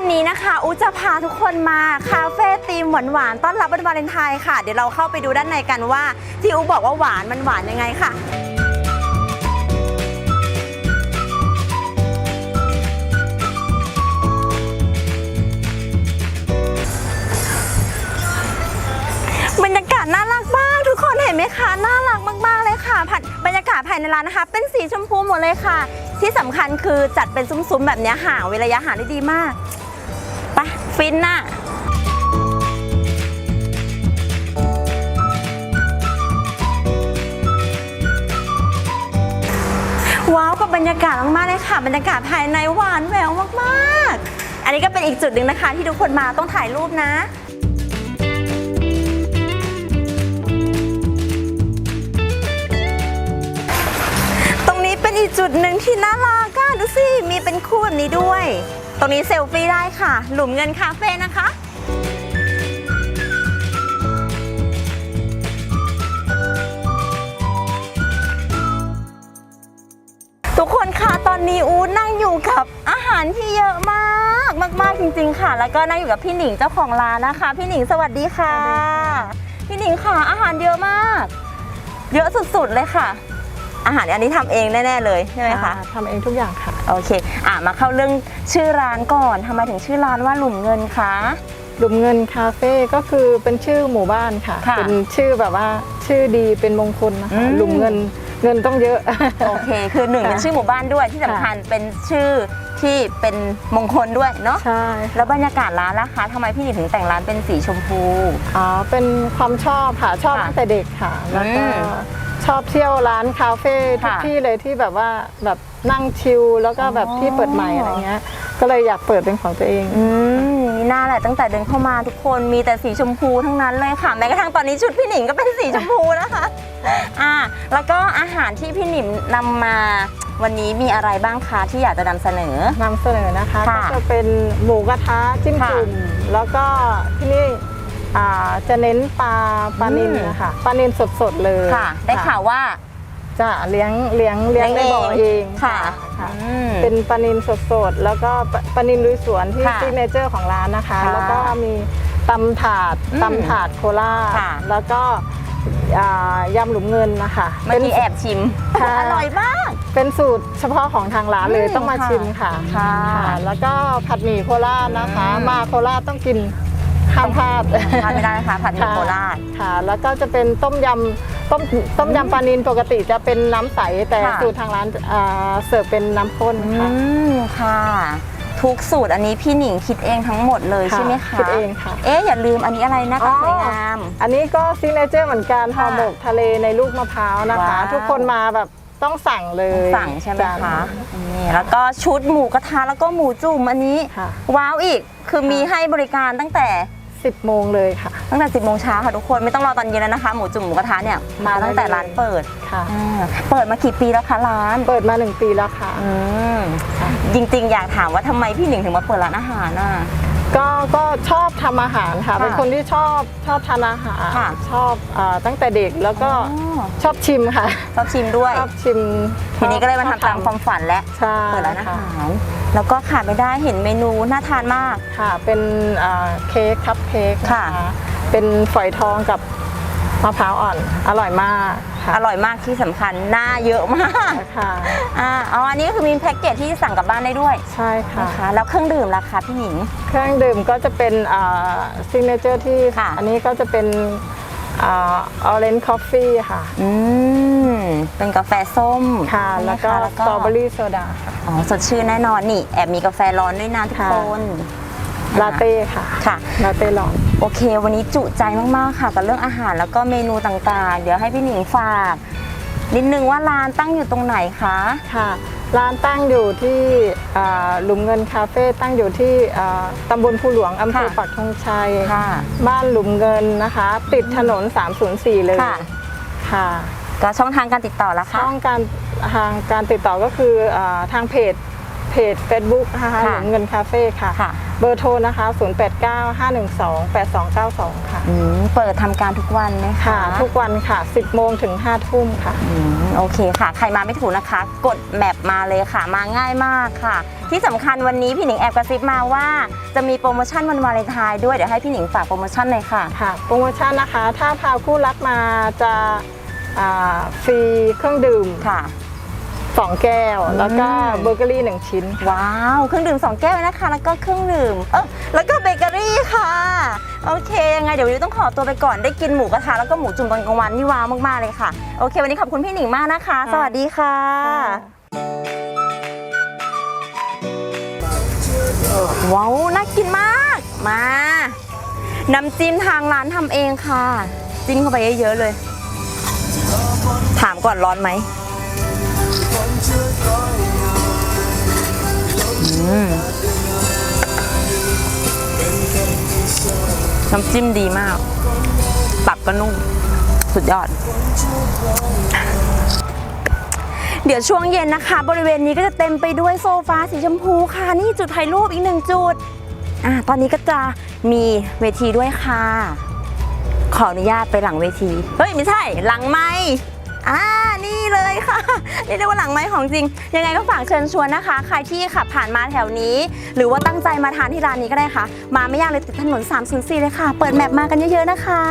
วันนี้นะคะอูจะพาทุกคนมาคาเฟ่ธีมหวานๆต้อนรับวันวาเลนไทน์ค่ะ เดี๋ยวเราเข้าไปดูด้านในกันว่า ที่อูบอกว่าหวานมันหวานยังไงค่ะบรรยากาศน่ารักมากทุกคนเห็นไหมคะน่ารักมากๆเลยค่ะผัดบรรยากาศภายในร้านนะคะ เป็นสีชมพูหมดเลยค่ะ ที่สำคัญคือจัดเป็นซุ้มๆแบบนี้ห่างเว้นระยะห่างได้ดีมาก ฟินน่ะว้าวกับบรรยากาศมากๆเลยค่ะ บรรยากาศภายในหวานแหววมากๆ อันนี้ก็เป็นอีกจุดหนึ่งนะคะ ที่ทุกคนมาต้องถ่ายรูปนะ ตรงนี้เป็นอีกจุดหนึ่งที่น่ารักอะดูสิ มีเป็นคู่แบบนี้ด้วย ตรงนี้เซลฟี่ได้ค่ะ หลุมเงินคาเฟ่นะคะ ทุกคนค่ะตอนนี้อูนั่งอยู่กับอาหารที่เยอะมากมาก ๆ จริง ๆ ค่ะ แล้วก็นั่งอยู่กับพี่หนิงเจ้าของร้านนะคะ พี่หนิงสวัสดีค่ะ พี่หนิงค่ะอาหารเยอะมาก เยอะสุด ๆ เลยค่ะ อาหารอันนี้ทำเองแน่ๆเลยใช่ไหมคะ อ่าทำเองทุกอย่างค่ะ โอเค อะมาเข้าเรื่องชื่อร้านก่อนทำไมถึงชื่อร้านว่าหลุมเงินคะ หลุมเงินคาเฟ่ก็คือเป็นชื่อหมู่บ้านค่ะ ค่ะเป็นชื่อแบบว่าชื่อดีเป็นมงคลนะอืคะม หลุมเงินเงินต้องเยอะ โอเค คือหนึ่งค่ะเป็นชื่อหมู่บ้านด้วยที่สำคัญเป็นชื่อที่เป็นมงคลด้วยเนาะ ใช่แล้วบรรยากาศร้านล่ะคะทำไมพี่หนิงถึงแต่งร้านเป็นสีชมพู อ๋อเป็นความชอบค่ะชอบค่ะตั้งแต่เด็กค่ะ แล้วก็อืม ชอบเที่ยวร้านคาเฟ่ทุกค่ะที่เลยที่แบบว่าแบบนั่งชิลแล้วก็แบบอ๋อ ที่เปิดใหม่อะไรเงี้ย ก็เลยอยากเปิดเป็นของตัวเอง อืมนี่น่าแหละตั้งแต่เดินเข้ามาทุกคนมีแต่สีชมพูทั้งนั้นเลยค่ะแม้กระทั่งตอนนี้ชุดพี่หนิงก็เป็นสีชมพูนะคะอ่าแล้วก็อาหารที่พี่หนิงนำมาวันนี้มีอะไรบ้างคะที่อยากจะนำเสนอ นำเสนอนะคะ ค่ะก็จะเป็นหมูกระทะจิ้มค่ะ จุ่มแล้วก็ที่นี่ อ่าจะเน้นปลาปลานิลอืมนะคะปลานิลสดๆเลยค่ะ ได้ข่าวว่า จะเลี้ยงเลี้ยงเลี้ยงในบ่อเองค่ะค่ะอืม เป็นปลานิลสดๆ แล้วก็ปลาปลานิลลุยสวนที่ค่ะซิกเนเจอร์ของร้านนะคะ ค่ะแล้วก็มีตำถาดอืมตำถาดโคราชค่ะ แล้วก็อ่ายำหลุมเงินนะคะเมื่อกี้แอบชิม ค่ะ อร่อยมาก เป็นสูตรเฉพาะของทางร้านเลยอืมต้องมาค่ะชิมค่ะค่ะแล้วก็ผัดหมี่โคราชนะคะ อืม มาโคราชต้องกิน ห้ามพลาดทานไม่ได้นะคะผัดหมี่โคราช ค่ะ แล้วก็จะเป็นต้มยำต้มต้มยำปลานิลปกติจะเป็นน้ำใสแต่ค่ะ สูตรทางร้านอ่าเสิร์ฟเป็นน้ำข้นอืค่ะมค่ะ ทุกสูตรอันนี้พี่หนิงคิดเองทั้งหมดเลยค่ะใช่ไหมคะคิดเองค่ะ เอ๊ะอย่าลืมอันนี้อะไรนะอ๋คะอสวยงาม อันนี้ก็ซิกเนเจอร์เหมือนกันห่อค่ะหมกทะเลในลูกมะพร้าวนะคะ ว้าว ทุกคนมาแบบต้องสั่งเลยสั่งใช่ไหมจ้ คะนี่แล้วก็ชุดหมูกระทะแล้วก็หมูจุ่มอันนี้ ค่ะ ว้าวอีกคือมีให้บริการตั้งแต่ 10 โมงเลยค่ะ ตั้งแต่ 10โมงเช้าค่ะทุกคนไม่ต้องรอตอนเย็นแล้วนะคะ หมูจุ่มหมูกระทะเนี่ยมาตั้งแต่ร้านเปิดค่ะ อ่าเปิดมากี่ปีแล้วคะร้านเปิดมาหนึ่งปีแล้วค่ะ อืมจริงๆ อยากถามว่าทำไมพี่หนิงถึงมาเปิดร้านอาหารน่ะ ก็ก็ชอบทำอาหารค่ะ ค่ะเป็นคนที่ชอบชอบทานอาหารค่ะ ชอบอาตั้งแต่เด็กแล้วก็อ๋อชอบชิมค่ะ ชอบชิมด้วย ชอบชิมทีนี้ก็เลยมาชอบทำตามความฝันและใช่เปิดร้านอาค่ะหาร แล้วก็ขาดไม่ได้เห็นเมนูน่าทานมาก ค่ะเป็นอ่าเค้กคัพเค้กนะค่ะคะเป็นฝอยทองกับมะพร้าวอ่อนอร่อยมาก ค่ะ อร่อยมากที่สำคัญหน้าเยอะมากค่ะอ่าอ๋ออันนี้ก็คือมีแพ็กเกจที่สั่งกลับบ้านได้ด้วยใช่ค่ะ นะคะแล้วเครื่องดื่มราคาพี่หนิง เครื่องดื่มก็จะเป็นซิงเนเจอร์ที่ ค่ะ อันนี้ก็จะเป็นออเรนจ์คอฟฟี่ค่ะ อืมเป็นกาแฟส้มค่ะ ใช่ไหมแล้วก็คะสตรอเบอรี่โซดาค่ะอ๋อสดชื่นแน่นอนนี่แอบมีกาแฟร้อนด้วยนะทุกค่ะ คน ลาเต้ค่ะค่ะลาเต้ร้อนโอเค วันนี้จุใจมากๆค่ะกับเรื่องอาหารแล้วก็เมนูต่างๆ เดี๋ยวให้พี่หนิงฝากนิดนึงว่าร้านตั้งอยู่ตรงไหนคะค่ะร้านตั้งอยู่ที่อ่าหลุมเงินคาเฟ่ตั้งอยู่ที่อ่าตำบลภูหลวงอำเภอค่ะปักธงชัยค่ะบ้านหลุมเงินนะคะ ติดถนน 304 เลยค่ะค่ะก็ช่องทางการติดต่อละคะช่องการทางการติดต่อก็คืออาทางเพจเพจ Facebook นะคะค่ะหลุมเงินคาเฟ่ค่ะค่ะ เบอร์โทรนะคะ 0895128292 ค่ะ อืมเปิดทำการทุกวันไหมคะค่ะทุกวันค่ะ 10 โมงถึง 5 ทุ่มค่ะ อืมโอเคค่ะ ใครมาไม่ถูกนะคะ กดแมปมาเลยค่ะ มาง่ายมากค่ะ ที่สำคัญวันนี้พี่หนิงแอบกระซิบมาว่าจะมีโปรโมชั่นวันวาเลนไทน์ด้วยเดี๋ยวให้พี่หนิงฝากโปรโมชั่นหน่อยค่ะ ค่ะ โปรโมชั่นนะคะ ถ้าพาคู่รักมาจะอ่าฟรีเครื่องดื่ม ค่ะ 2 แก้ว แล้วก็อืมเบเกอรี่ 1 ชิ้น ว้าว เครื่องดื่ม 2 แก้วนะคะ แล้วก็เครื่องดื่ม เออแล้วก็เบเกอรี่ค่ะ โอเค ยังไงเดี๋ยววันนี้ต้องขอตัวไปก่อน ได้กินหมูกระทะแล้วก็หมูจุ่มตอนกลางวันนี่ว้าวมากๆเลยค่ะ โอเค วันนี้ขอบคุณพี่หนิงมากนะคะ สวัสดีค่ะ ว้าว น่ากินมาก มา น้ำจิ้มทางร้านทำเองค่ะ จิ้มเข้าไปเยอะๆเลย ถามก่อนร้อนไหมอืม น้ำจิ้มดีมาก ตับก็นุ่ม สุดยอด เดี๋ยวช่วงเย็นนะคะ บริเวณนี้ก็จะเต็มไปด้วยโซฟาสีชมพูค่ะ นี่จุดถ่ายรูปอีกหนึ่งจุด อะตอนนี้ก็จะมีเวทีด้วยค่ะ ขออนุญาตไปหลังเวที เฮ้ย ไม่ใช่ หลังไม้ อ่านี่เลยค่ะเรียกได้ว่าหลังไม้ของจริง ยังไงก็ฝากเชิญชวนนะคะ ใครที่ขับผ่านมาแถวนี้ หรือว่าตั้งใจมาทานที่ร้านนี้ก็ได้ค่ะ มาไม่ยากเลยติดถนน 304 เลยค่ะ เปิดแมปมากันเยอะๆนะคะ